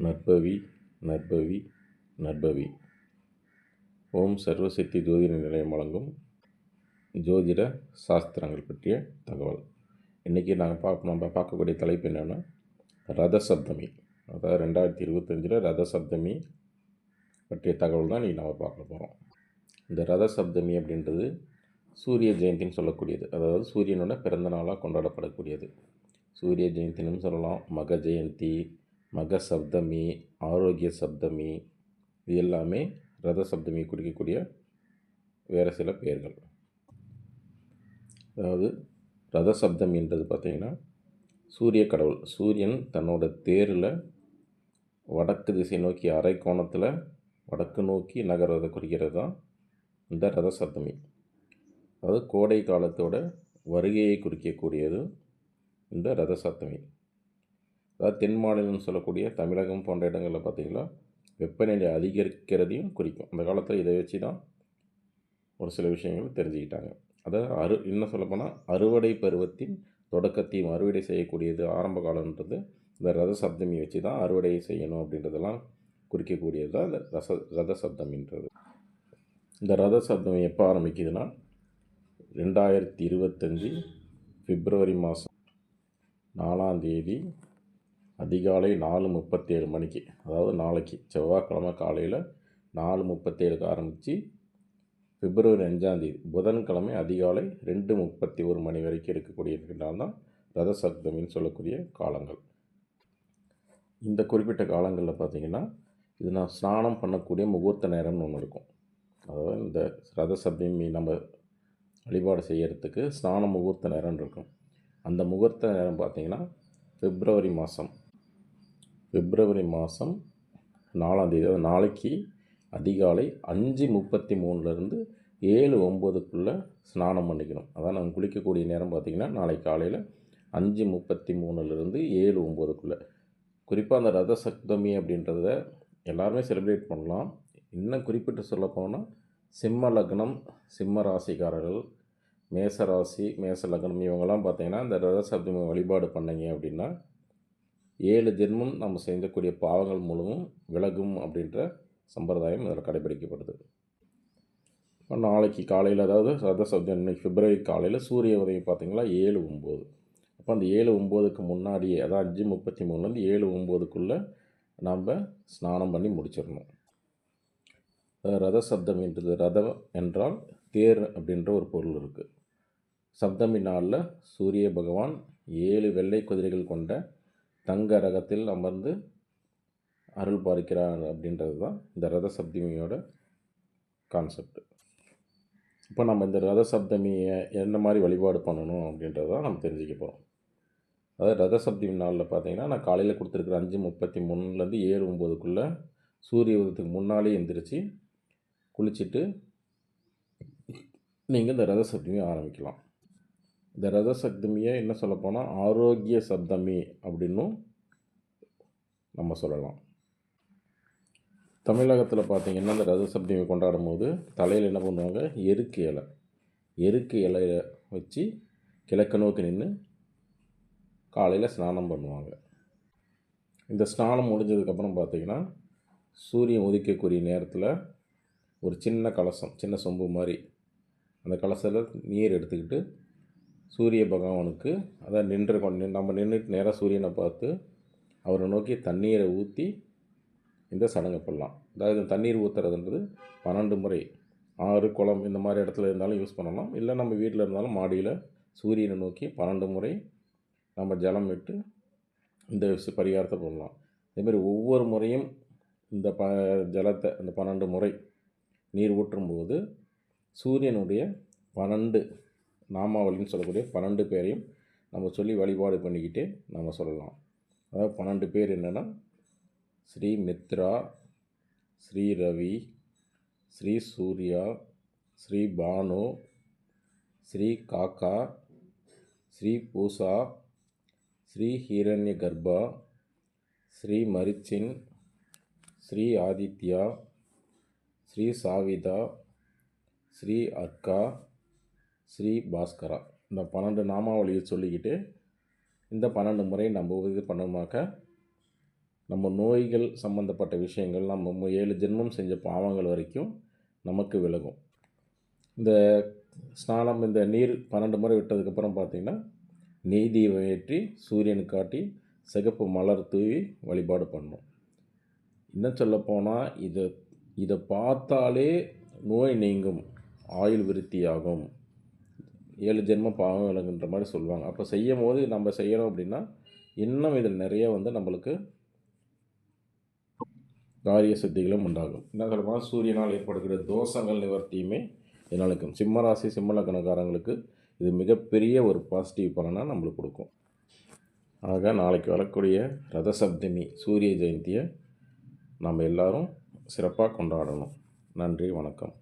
நற்பவி நற்பவி நற்பவி. ஓம் சர்வசக்தி ஜோதிட நிலையம் வழங்கும் ஜோதிட சாஸ்திரங்கள் பற்றிய தகவல். இன்றைக்கி நாங்கள் பார்க்க நம்ம பார்க்கக்கூடிய தலைப்பு என்னென்னா ரத சப்தமி அதாவது ரெண்டாயிரத்தி இருபத்தஞ்சில் ரத சப்தமி பற்றிய தகவல் தான் இன்றைக்கி நம்ம பார்க்க போகிறோம் இந்த ரத சப்தமி அப்படின்றது சூரிய ஜெயந்தின்னு சொல்லக்கூடியது. அதாவது சூரியனோட பிறந்த நாளாக கொண்டாடப்படக்கூடியது. சூரிய ஜெயந்தினும் சொல்லலாம் மக ஜெயந்தி மக சப்தமி ஆரோக்கிய சப்தமி இது எல்லாமே ரத சப்தமி குறிக்கக்கூடிய வேறு சில பெயர்கள். அதாவது ரத சப்தமின்றது பார்த்திங்கன்னா சூரிய கடவுள் சூரியன் தன்னோட தேரில் வடக்கு திசை நோக்கி அரை கோணத்தில் வடக்கு நோக்கி நகர்றதை குறிக்கிறது தான் இந்த ரத சப்தமி. அதாவது கோடை காலத்தோட வருகையை குறிக்கக்கூடியது இந்த ரத சப்தமி. அதாவது தென் மாநிலம்னு சொல்லக்கூடிய தமிழகம் போன்ற இடங்களில் பார்த்திங்கன்னா வெப்பநிலை அதிகரிக்கிறதையும் குறிக்கும். அந்த காலத்தில் இதை வச்சு தான் ஒரு சில விஷயங்கள் தெரிஞ்சுக்கிட்டாங்க. அதாவது அறு இன்னும் சொல்லப்போனால் அறுவடை பருவத்தின் தொடக்கத்தையும் அறுவடை செய்யக்கூடியது ஆரம்ப காலன்றது இந்த ரத சப்தமி வச்சு தான் அறுவடை செய்யணும் அப்படின்றதெல்லாம் குறிக்கக்கூடியது தான் இந்த ரச ரத சப்தமின்றது. இந்த ரத சப்தமி எப்போ ஆரம்பிக்குதுன்னா ரெண்டாயிரத்தி இருபத்தஞ்சி பிப்ரவரி மாதம் நாலாம் தேதி அதிகாலை நாலு முப்பத்தேழு மணிக்கு அதாவது நாளைக்கு செவ்வாய்க்கிழமை காலையில் நாலு முப்பத்தேழுக்கு ஆரம்பித்து பிப்ரவரி அஞ்சாந்தேதி புதன்கிழமை அதிகாலை ரெண்டு முப்பத்தி ஒரு மணி வரைக்கும் இருக்கக்கூடிய நாள் தான் ரத சப்தமின்னு சொல்லக்கூடிய காலங்கள். இந்த குறிப்பிட்ட காலங்களில் பார்த்திங்கன்னா இது நான் ஸ்நானம் பண்ணக்கூடிய முகூர்த்த நேரம்னு ஒன்று இருக்கும். அதாவது இந்த ரத சப்தமி நம்ம வழிபாடு செய்கிறதுக்கு ஸ்நான முகூர்த்த நேரம் இருக்கும். அந்த முகூர்த்த நேரம் பார்த்திங்கன்னா பிப்ரவரி மாதம் பிப்ரவரி மாதம் நாலாந்தேதி அதாவது நாளைக்கு அதிகாலை அஞ்சு முப்பத்தி மூணுலேருந்து ஏழு ஒம்பதுக்குள்ளே ஸ்நானம் பண்ணிக்கணும். அதான் நம்ம குளிக்கக்கூடிய நேரம் பார்த்திங்கன்னா நாளை காலையில் அஞ்சு முப்பத்தி மூணுலேருந்து ஏழு ஒம்பதுக்குள்ளே. குறிப்பாக அந்த ரத சப்தமி அப்படின்றத எல்லாருமே செலிப்ரேட் பண்ணலாம். இன்னும் குறிப்பிட்டு சொல்ல போனால் சிம்ம லக்னம் சிம்ம ராசிக்காரர்கள் மேச ராசி மேச லக்னம் இவங்கெல்லாம் பார்த்திங்கன்னா இந்த ரத சப்தமி வழிபாடு பண்ணீங்க அப்படின்னா ஏழு ஜென்மம் நம்ம செய்யக்கூடிய பாவங்கள் மூலமும் விலகும் அப்படின்ற சம்பிரதாயம் இதில் கடைபிடிக்கப்படுது இப்போ நாளைக்கு காலையில் அதாவது ரத இன்னைக்கு பிப்ரவரி காலையில் சூரிய உதயம் பார்த்திங்களா? ஏழு ஒம்பது. அப்போ அந்த ஏழு ஒம்போதுக்கு முன்னாடியே அதாவது அஞ்சு முப்பத்தி மூணுலேருந்து ஏழு ஒம்போதுக்குள்ளே நாம் ஸ்நானம் பண்ணி முடிச்சிடணும். ரத சப்தம் என்றது ரதம் என்றால் தேர் அப்படின்ற ஒரு பொருள் இருக்குது சப்தமி நாளில் சூரிய பகவான் ஏழு வெள்ளை குதிரைகள் கொண்ட தங்க ரகத்தில் அமர்ந்து அருள் பாலிக்கிறார் அப்படின்றது தான் இந்த ரத சப்தமியோட கான்செப்ட் இப்போ நம்ம இந்த ரத சப்தமியை என்ன மாதிரி வழிபாடு பண்ணணும் அப்படின்றத தான் நம்ம தெரிஞ்சுக்க போகிறோம் அதாவது ரத சப்தமி நாளில் பார்த்தீங்கன்னா நான் காலையில் கொடுத்துருக்குற அஞ்சு முப்பத்தி மூணுலேருந்து ஏழு ஒம்போதுக்குள்ளே சூரிய உதயத்துக்கு முன்னாலே எந்திரிச்சு குளிச்சுட்டு நீங்கள் இந்த ரத சப்தமியை ஆரம்பிக்கலாம். இந்த ரத சப்தமியை என்ன சொல்லப்போனால் ஆரோக்கிய சப்தமி அப்படின்னும் நம்ம சொல்லலாம். தமிழகத்தில் பார்த்திங்கன்னா இந்த ரத சப்தமி கொண்டாடும் போது தலையில் என்ன பண்ணுவாங்க? எருக்கு இலை. எருக்கு இலையை வச்சு கிழக்கு நோக்கி நின்று காலையில் ஸ்நானம் பண்ணுவாங்க. இந்த ஸ்நானம் முடிஞ்சதுக்கப்புறம் பார்த்திங்கன்னா சூரியன் உதிக்கக்கூடிய நேரத்தில் ஒரு சின்ன கலசம் சின்ன சொம்பு மாதிரி. அந்த கலசத்தில் நீர் எடுத்துக்கிட்டு சூரிய பகவானுக்கு அதான் நின்று கொண்டு நம்ம நின்றுட்டு நேராக சூரியனை பார்த்து அவரை நோக்கி தண்ணீரை ஊற்றி இந்த சடங்கை பண்ணலாம். அதாவது தண்ணீர் ஊற்றுறதுன்றது பன்னெண்டு முறை. ஆறு குளம் இந்த மாதிரி இடத்துல இருந்தாலும் யூஸ் பண்ணலாம். இல்லை நம்ம வீட்டில் இருந்தாலும் மாடியில் சூரியனை நோக்கி பன்னெண்டு முறை நம்ம ஜலம் விட்டு இந்த பரிகாரத்தை பண்ணலாம். இதேமாரி ஒவ்வொரு முறையும் இந்த ப ஜலத்தை இந்த பன்னெண்டு முறை நீர் ஊற்றும்போது சூரியனுடைய பன்னெண்டு நாமாவளின்னு சொல்லக்கூடிய பன்னெண்டு பேரையும் நம்ம சொல்லி வழிபாடு பண்ணிக்கிட்டு நம்ம சொல்லலாம். அதாவது பன்னெண்டு பேர் என்னென்னா ஸ்ரீ மித்ரா ஸ்ரீ ரவி ஸ்ரீ சூர்யா ஸ்ரீ பானு ஸ்ரீ காக்கா ஸ்ரீ பூசா ஸ்ரீ ஹீரண்ய கர்ப்பா ஸ்ரீ மரிச்சின் ஸ்ரீ ஆதித்யா ஸ்ரீ சாவிதா ஸ்ரீ அர்க்கா ஸ்ரீ பாஸ்கரா. இந்த பன்னெண்டு நாமாவளியை சொல்லிக்கிட்டு இந்த பன்னெண்டு முறை நம்ம இது பண்ணோமாக்க நம்ம நோய்கள் சம்மந்தப்பட்ட விஷயங்கள் நம்ம ஏழு ஜென்மம் செஞ்ச பாவங்கள் வரைக்கும் நமக்கு விலகும். இந்த ஸ்நானம் இந்த நீர் பன்னெண்டு முறை விட்டதுக்கப்புறம் பார்த்திங்கன்னா நீதியை ஏற்றி சூரியன் காட்டி சிகப்பு மலர் தூவி வழிபாடு பண்ணும். இன்னும் சொல்லப்போனால் இதை இதை பார்த்தாலே நோய் நீங்கும் ஆயுள் விருத்தியாகும். ஏழு ஜென்ம பாவம் விலகுன்ற மாதிரி சொல்லுவாங்க. அப்போ செய்யும் போது நம்ம செய்கிறோம் அப்படின்னா இன்னும் இதில் நிறைய வந்து நம்மளுக்கு காரிய சித்திகளும் உண்டாகும். என்ன சொல்லப்போனால் சூரியனால் ஏற்படுகிற தோஷங்கள் நிவர்த்தியுமே இதனால் இருக்கும். சிம்மராசி இது மிகப்பெரிய ஒரு பாசிட்டிவ் பலனாக நம்மளுக்கு கொடுக்கும். ஆக நாளைக்கு வரக்கூடிய ரதசப்தமி சூரிய ஜெயந்தியை நம்ம எல்லாரும் சிறப்பாக கொண்டாடணும். நன்றி வணக்கம்.